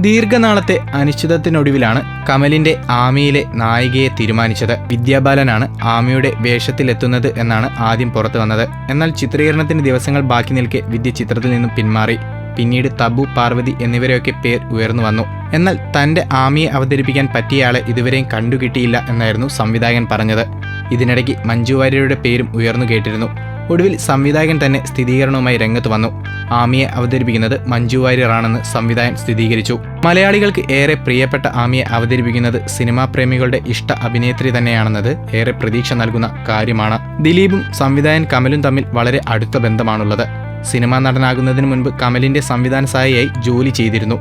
ദീർഘനാളത്തെ അനിശ്ചിതത്തിനൊടുവിലാണ് കമലിന്റെ ആമിയിലെ നായികയെ തീരുമാനിച്ചത്. വിദ്യാബാലനാണ് ആമിയുടെ വേഷത്തിലെത്തുന്നത് എന്നാണ് ആദ്യം പുറത്തു വന്നത്. എന്നാൽ ചിത്രീകരണത്തിന് ദിവസങ്ങൾ ബാക്കി നിൽക്കെ വിദ്യ ചിത്രത്തിൽ നിന്നും പിന്മാറി. പിന്നീട് തബു പാർവതി എന്നിവരെയൊക്കെ പേർ ഉയർന്നു വന്നു. എന്നാൽ തന്റെ ആമിയെ അവതരിപ്പിക്കാൻ പറ്റിയയാളെ ഇതുവരെയും കണ്ടുകിട്ടിയില്ല എന്നായിരുന്നു സംവിധായകൻ പറഞ്ഞത്. ഇതിനിടയ്ക്ക് മഞ്ജു വാര്യരുടെ പേരും ഉയർന്നു കേട്ടിരുന്നു. ഒടുവിൽ സംവിധായകൻ തന്നെ സ്ഥിരീകരണവുമായി രംഗത്ത് വന്നു. ആമിയെ അവതരിപ്പിക്കുന്നത് മഞ്ജു വാര്യറാണെന്ന് സംവിധായകൻ സ്ഥിരീകരിച്ചു. മലയാളികൾക്ക് ഏറെ പ്രിയപ്പെട്ട ആമിയെ അവതരിപ്പിക്കുന്നത് സിനിമാ പ്രേമികളുടെ ഇഷ്ട അഭിനേത്രി തന്നെയാണെന്നത് ഏറെ പ്രതീക്ഷ നൽകുന്ന കാര്യമാണ്. ദിലീപും സംവിധായകൻ കമലും തമ്മിൽ വളരെ അടുത്ത ബന്ധമാണുള്ളത്. സിനിമാ നടനാകുന്നതിന് മുൻപ് കമലിന്റെ സംവിധാന സഹായിയായി ജോലി ചെയ്തിരുന്നു.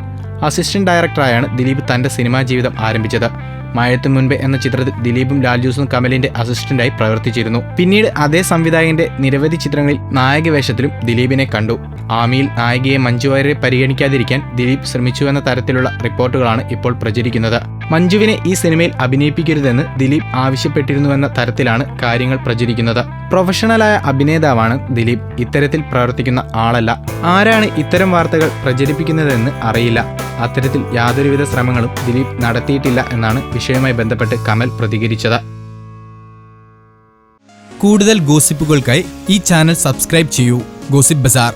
അസിസ്റ്റന്റ് ഡയറക്ടറായാണ് ദിലീപ് തന്റെ സിനിമാ ജീവിതം ആരംഭിച്ചത്. മഴയ്ക്ക് മുൻപ് എന്ന ചിത്രത്തിൽ ദിലീപും ലാൽജൂസും കമലിന്റെ അസിസ്റ്റന്റായി പ്രവർത്തിച്ചിരുന്നു. പിന്നീട് അതേ സംവിധായകന്റെ നിരവധി ചിത്രങ്ങളിൽ നായക വേഷത്തിലും ദിലീപിനെ കണ്ടു. ആമിയിൽ നായികയെ മഞ്ജു വാര്യരെ പരിഗണിക്കാതിരിക്കാൻ ദിലീപ് ശ്രമിച്ചു എന്ന തരത്തിലുള്ള റിപ്പോർട്ടുകളാണ് ഇപ്പോൾ പ്രചരിക്കുന്നത്. മഞ്ജുവിനെ ഈ സിനിമയിൽ അഭിനയിപ്പിക്കരുതെന്ന് ദിലീപ് ആവശ്യപ്പെട്ടിരുന്നുവെന്ന തരത്തിലാണ് കാര്യങ്ങൾ പ്രചരിക്കുന്നത്. പ്രൊഫഷണലായ അഭിനേതാവാണ് ദിലീപ്. ഇത്തരത്തിൽ പ്രവർത്തിക്കുന്ന ആളല്ല. ആരാണ് ഇത്തരം വാർത്തകൾ പ്രചരിപ്പിക്കുന്നതെന്ന് അറിയില്ല. അത്തരത്തിൽ യാതൊരുവിധ ശ്രമങ്ങളും ദിലീപ് നടത്തിയിട്ടില്ല എന്നാണ് വിഷയവുമായി ബന്ധപ്പെട്ട് കമൽ പ്രതികരിച്ചത്. കൂടുതൽ ഗോസിപ്പുകൾക്കായി ഈ ചാനൽ സബ്സ്ക്രൈബ് ചെയ്യൂ. Gossip bazaar.